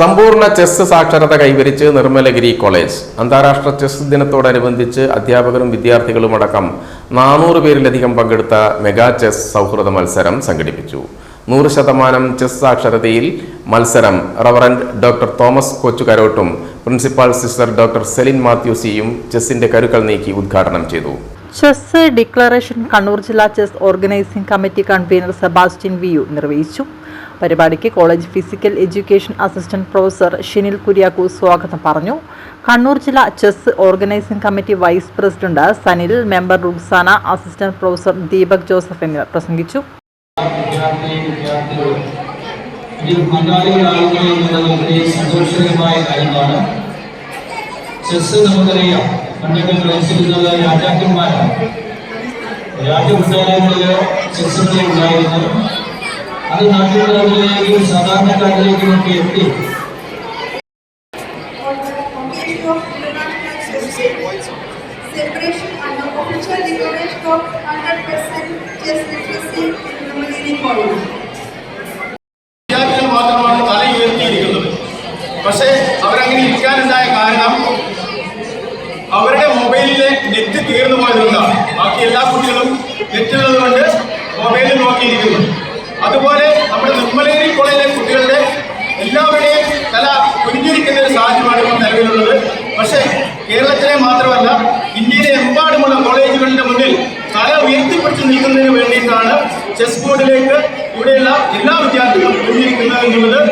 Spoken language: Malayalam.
സമ്പൂർണ ചെസ് സാക്ഷരത കൈവരിച്ച് നിർമ്മലഗിരി കോളേജ്. അന്താരാഷ്ട്ര ചെസ് ദിനത്തോടനുബന്ധിച്ച് അധ്യാപകരും വിദ്യാർത്ഥികളും അടക്കം നാനൂറ് പേരിലധികം പങ്കെടുത്ത മെഗാ ചെസ് സൗഹൃദ മത്സരം സംഘടിപ്പിച്ചു. നൂറ് ശതമാനം ചെസ് സാക്ഷരതയിൽ മത്സരം റവറൻഡ് ഡോക്ടർ തോമസ് കൊച്ചു കരോട്ടും പ്രിൻസിപ്പാൾ സിസ്റ്റർ ഡോക്ടർ സെലിൻ മാത്യൂസിയും ചെസ്സിന്റെ കരുക്കൾ നീക്കി ഉദ്ഘാടനം ചെയ്തു. ചെസ് ഡിക്ലറേഷൻ കണ്ണൂർ ജില്ലാ chess organising committee convener Sebastian V U നിർവഹിച്ചു. പരിപാടിക്ക് college physical education assistant professor Shinil Kuriakku സ്വാഗതം പറഞ്ഞു. കണ്ണൂർ ജില്ലാ chess organising committee vice president Sanil member Ruksana assistant professor Deepak Joseph എന്നിവർ പ്രസംഗിച്ചു. ചെസ് അത് നാട്ടുകാരിലേക്കും സാധാരണക്കാരിലേക്കും ഒക്കെ എത്തി. Celebration and official declaration of 100% chess literacy in the Malini College. വിദ്യാർത്ഥികൾ മാത്രമാണ് തല ഉയർത്തിയിരിക്കുന്നത്. പക്ഷേ അവരങ്ങനെ ഇരിക്കാനുണ്ടായ കാരണം അവരുടെ മൊബൈലിലെ നെറ്റ് തീർന്നു പോയതുകൊണ്ടാണ്. കേരളത്തിലെ മാത്രമല്ല ഇന്ത്യയിലെ എമ്പാടുമുള്ള കോളേജുകളുടെ മുന്നിൽ തല ഉയർത്തിപ്പിടിച്ച് നിൽക്കുന്നതിന് വേണ്ടിയിട്ടാണ് ചെസ് ബോർഡിലേക്ക് ഇവിടെയുള്ള എല്ലാ വിദ്യാർത്ഥികളും മുന്നിരിക്കുന്നത് എന്നുള്ളത്